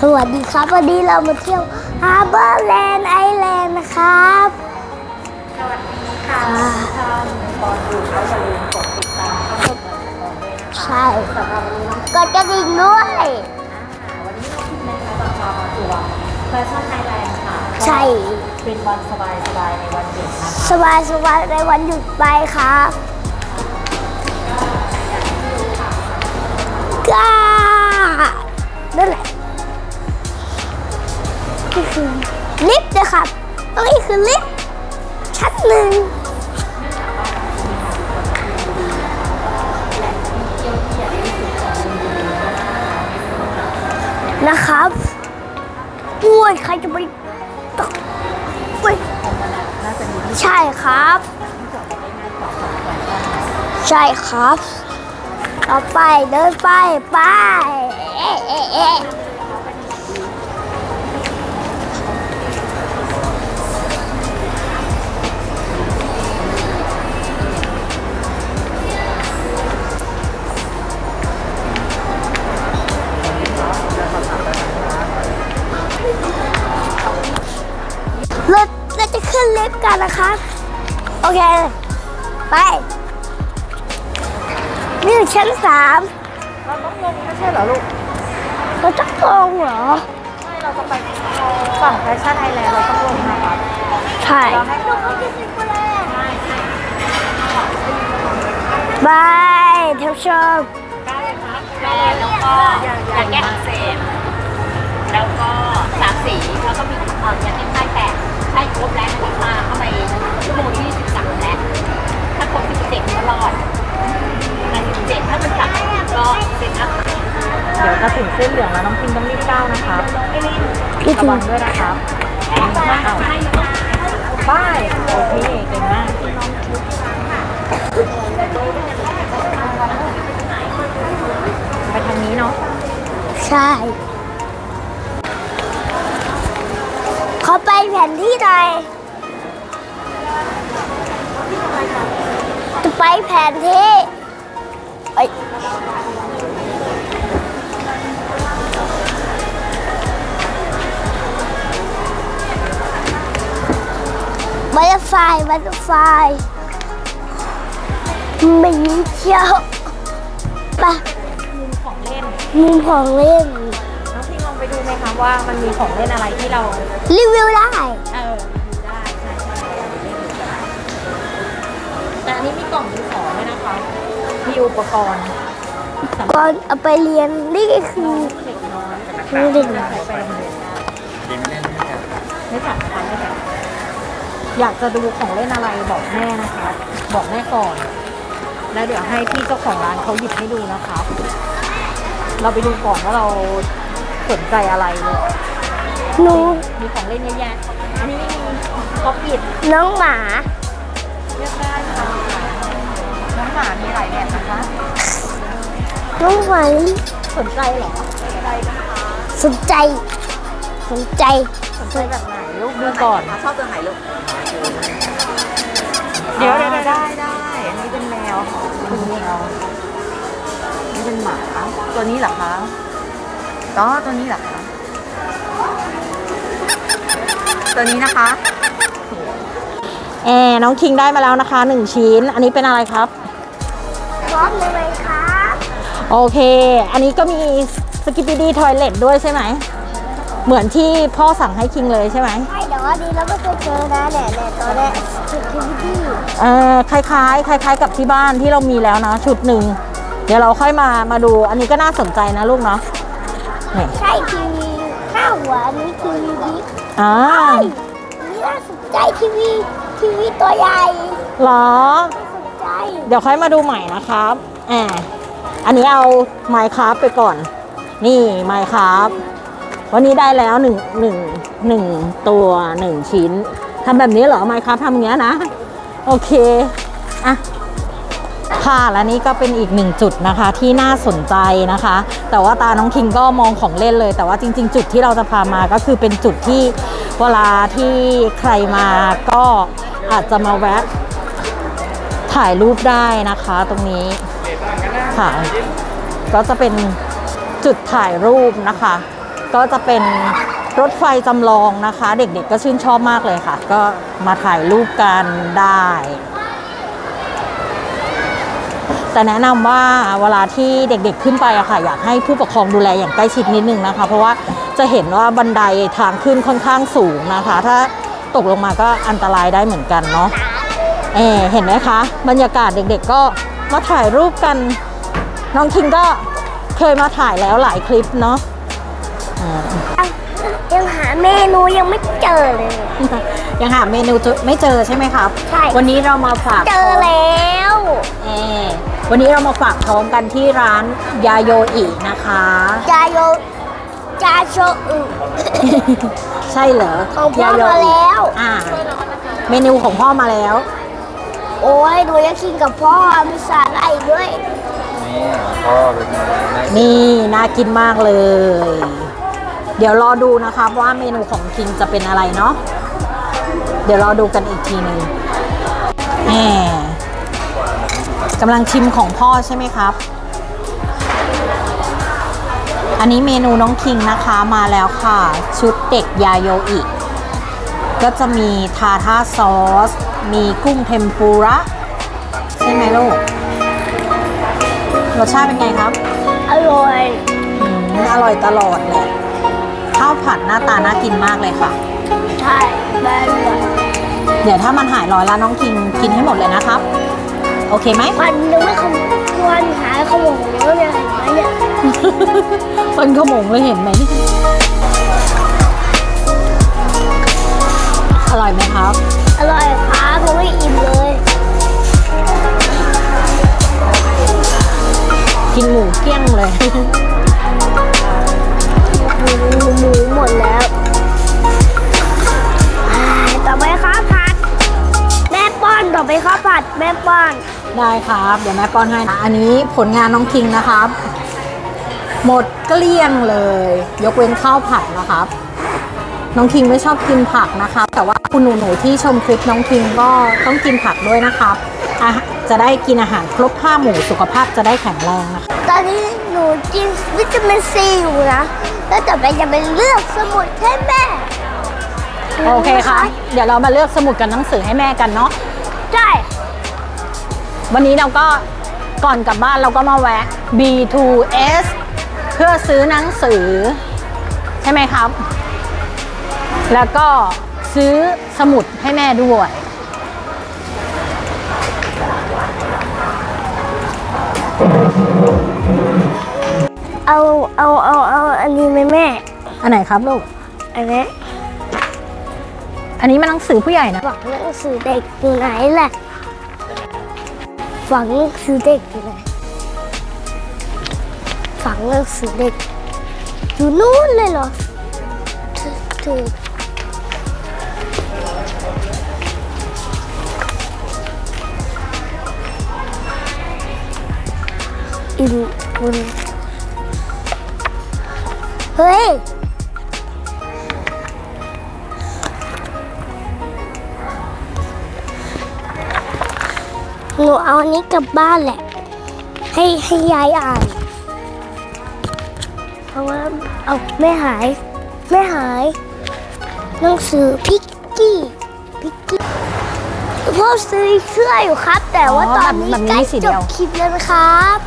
สวัสดีครับ วันนี้เรามาเที่ยวฮาร์เบอร์แลนด์ไอแลนด์นะครับ สวัสดีค่ะท่านตอนดูก็อย่าลืมกดติดตามเข้าชมกันด้วยนะคะใช่สำหรับวันนี้น้องกดกระดิ่งด้วยอ่าวันนี้น้องพิมนะคะจะพามาทัวร์แฟชั่นไทยแลนด์ค่ะ ใช่ เป็นวันสบายสบายในวันหยุดนะคะสบายสบายในวันหยุดไปครับก้านั่นแหละ นี่คือลิฟต์นะครับตรงนี้คือลิฟต์ชั้นหนึ่งนะครับอุ้ยใครจะไปตกอุ้ยน่าจะมีที่ใช่ครับจอดรถได้ง่ายกว่าของแฟชั่นนะใช่ครับ ต่อไปเดินไป ไป เราจะขึ้นลิฟต์กันนะครับโอเค ไป นี่อยู่ชั้นสามเราต้องลงไม่ใช่เหรอลูกเราจะลงเหรอใช่เราจะไปฝั่งแฟชั่นไทยแลนด์เราต้องลงนะคะใช่เราให้บายเทวชมแล้วก็ยาแก้อักเสบแล้วก็สามสีแล้วก็มีเอ่อยาเต็มใต้แปดใช่ครบแล้ว รอดแต่สิบเจ็ดถ้ามันกลับก็เซ็นอัพเดี๋ยวจะถึงเส้นเหลืองแล้วน้องพิมต้องรีบก้าวนะคะพี่ระถึวังงด้วยนะครับเอาป้ายโอเคเก่งมากไปทางนี้เนาะใช่ขอไปแผนที่หน่อยจะ ไปแผนที่เอ้ยบัตเตอร์ไฟบัตเตอร์ไฟไม่มีเที่ยวไปมุมของเล่นมุมของเล่นน้องพิงลองไปดูไหมคะว่ามันมีของเล่นอะไรที่เรา รีวิวได้ เออดูได้ ใช่ใช่แต่อันนี้มี กล่องดินสอด้วยนะคะ มีอุปกรณ์สำหรับก่อนเอาไปเรียนนี่ก็คือเด็กน้อยเด็กใส่ไปโรงเรียนไม่จัดนะคะไม่จัดอยากจะดูของเล่นอะไรบอกแม่นะคะ บอกแม่ก่อน แล้วเดี๋ยวให้พี่เจ้าของร้านเขาหยิบให้ดูนะคะ เราไปดูก่อนว่าเราสนใจอะไรเลยหนูมีของเล่นเยอะแยะอันนี้มีป๊อปปิดน้องหมา เลือกได้ค่ะน้องหมามีหลายแบบนะคะน้องหมาสนใจเหรอสนใจ สนใจ สนใจแบบไหนลูกดูก่อน ชอบตัวไหนลูกเดี๋ยวได้ได้ได้อันนี้เป็นแมวเป็นแมวนี่เป็นหมา ตัวนี้เหรอคะอ๋อตัวนี้เหรอคะตัวนี้นะคะ แอร์น้องคิงได้มาแล้วนะคะหนึ่งชิ้น อันนี้เป็นอะไรครับพร้อมเลยไหมครับ โอเค อันนี้ก็มีสกิปปี้ดีทอยเลทด้วยใช่ไหม เหมือนที่พ่อสั่งให้คิงเลยใช่ไหมใช่เดี๋ยวอันนี้เราไม่เคยเจอนะเนี่ยเนี่ยตัวเนี้ยคือคือที่เออคล้ายๆ คล้าย ๆ กับที่บ้านที่เรามีแล้วนะชุดหนึ่ง เดี๋ยวเราค่อยมามาดู อันนี้ก็น่าสนใจนะลูกเนาะนี่ใช่ทีวีห้าหัวอันนี้ทีวีบิ๊กอ่าอันนี้น่าสนใจทีวี ทีวีตัวใหญ่เหรอน่าสนใจเดี๋ยวค่อยมาดูใหม่นะครับอ่าอันนี้เอาไมค์ครับไปก่อน นี่ไมค์ครับ วันนี้ได้แล้วหนึ่งหนึ่งหนึ่งตัวหนึ่งชิ้นทำแบบนี้เหรอไมค์ครับทำอย่างเงี้ยนะ โอเค อะค่ะและนี่ก็เป็นอีกหนึ่งจุดนะคะที่น่าสนใจนะคะ แต่ว่าตาน้องคิงก็มองของเล่นเลย แต่ว่าจริง ๆ จุดที่เราจะพามาก็คือเป็นจุดที่เวลาที่ใครมาก็ อาจจะมาแวะถ่ายรูปได้นะคะตรงนี้ค่ะก็จะเป็นจุดถ่ายรูปนะคะ ก็จะเป็นรถไฟจำลองนะคะ เด็กๆก็ชื่นชอบมากเลยค่ะ ก็มาถ่ายรูปกันได้ แต่แนะนำว่าเวลาที่เด็กๆขึ้นไปอะค่ะ อยากให้ผู้ปกครองดูแลอย่างใกล้ชิดนิดนึงนะคะ เพราะว่าจะเห็นว่าบันไดทางขึ้นค่อนข้างสูงนะคะ ถ้า ตกลงมาก็อันตรายได้เหมือนกันเนาะเออเห็นไหมคะ บรรยากาศเด็กๆก็มาถ่ายรูปกัน น้องคิงก็เคยมาถ่ายแล้วหลายคลิปเนาะอ่ายังหาเมนูยังไม่เจอเลย ยังหาเมนูเจอไม่เจอใช่ไหมครับใช่วันนี้เรามาฝากเจอแล้วเออวันนี้เรามาฝากท้องกันที่ร้านยาโยอินะคะจาโยจาโชอึ ใช่เหรอของพ่อยโยมาอิแล้ว อ่า เมนูของพ่อมาแล้ว โอ้ยดูยังกินกับพ่อมีสาหร่ายด้วย นี่พ่อเป็นไงน่ากินนี่น่ากินมากเลย เดี๋ยวรอดูนะครับว่าเมนูของคิงจะเป็นอะไรเนาะ เดี๋ยวรอดูกันอีกทีหนึ่งแหมกำลังชิมของพ่อใช่ไหมครับ อันนี้เมนูน้องคิงนะคะมาแล้วค่ะ ชุดเด็กยาโยอิก็จะมีทาท่าซอส มีกุ้งเทมปุระ ใช่ไหมลูก รสชาติเป็นไงครับ อร่อยอืมอร่อยตลอดเลยข้าวผัดหน้าตาน่ากินมากเลยค่ะ ใช่แบนเลยเดี๋ยวถ้ามันหายร้อยแล้วน้องคิงกินให้หมดเลยนะครับ โอเคไหมมันยังไม่ขมควรหาขโมงแล้วเนี่ยเห็นไหมเนี่ย เป็นขโมงเลยเห็นไหม อร่อยไหมครับ อร่อยครับผมไม่อิ่มเลย กินหมูเกลี้ยงเลย หมูหมูหมดแล้วอ่าต่อไปข้าวผัด แม่ป้อนต่อไปข้าวผัดแม่ป้อน ได้ครับ เดี๋ยวแม่ป้อนให้นะอันนี้ผลงานน้องคิงนะครับ หมดเกลี้ยงเลย ยกเว้นข้าวผัดนะครับ น้องคิงไม่ชอบกินผักนะคะ แต่ว่าคุณหนูๆที่ชมคลิปน้องคิงก็ต้องกินผักด้วยนะครับอะจะได้กินอาหารครบห้าหมู่สุขภาพจะได้แข็งแรงนะคะ ตอนนี้หนูกินวิตามินซีอยู่นะ แล้วต่อไปจะเป็นเลือกสมุดให้แม่ โอเคค่ะ เดี๋ยวเรามาเลือกสมุดกับหนังสือให้แม่กันเนาะ ใช่ วันนี้เราก็ก่อนกลับบ้านเราก็มาแวะ B2S เพื่อซื้อหนังสือ ใช่ไหมครับ แล้วก็ซื้อสมุดให้แม่ด้วย เอาเอาเอาเอาอันนี้ไหมแม่ อันไหนครับลูก อันนี้อันนี้มันหนังสือผู้ใหญ่นะฝังหนังสือเด็กอยู่ไหนแหละฝังหนังสือเด็กอยู่ไหน ฝังหนังสือเด็ก อยู่นู่นเลยเหรอถืออินบุญเฮ้ย หนูเอาอันนี้กลับบ้านแหละ ให้ให้ยายอ่าน ราะว่าเอาไม่หายไม่หาย หนังสือพิกกี้พิกกี้พ่อซื้อเสื้ออยู่ครับ แต่ว่าตอนนี้ใกล้จบคลิปแล้วนะครับ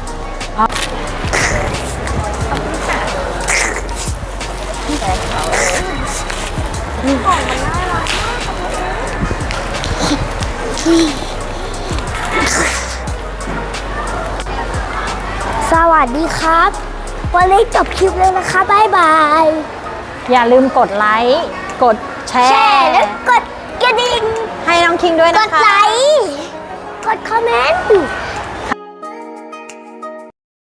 สวัสดีครับ วันนี้จบคลิปแล้วนะคะบ๊ายบาย อย่าลืมกดไลค์ กดแชแชร์ร์และกดกระดิ่งให้น้องคิงด้วยกนะดคะ ไลค์ กดคอมเมนต์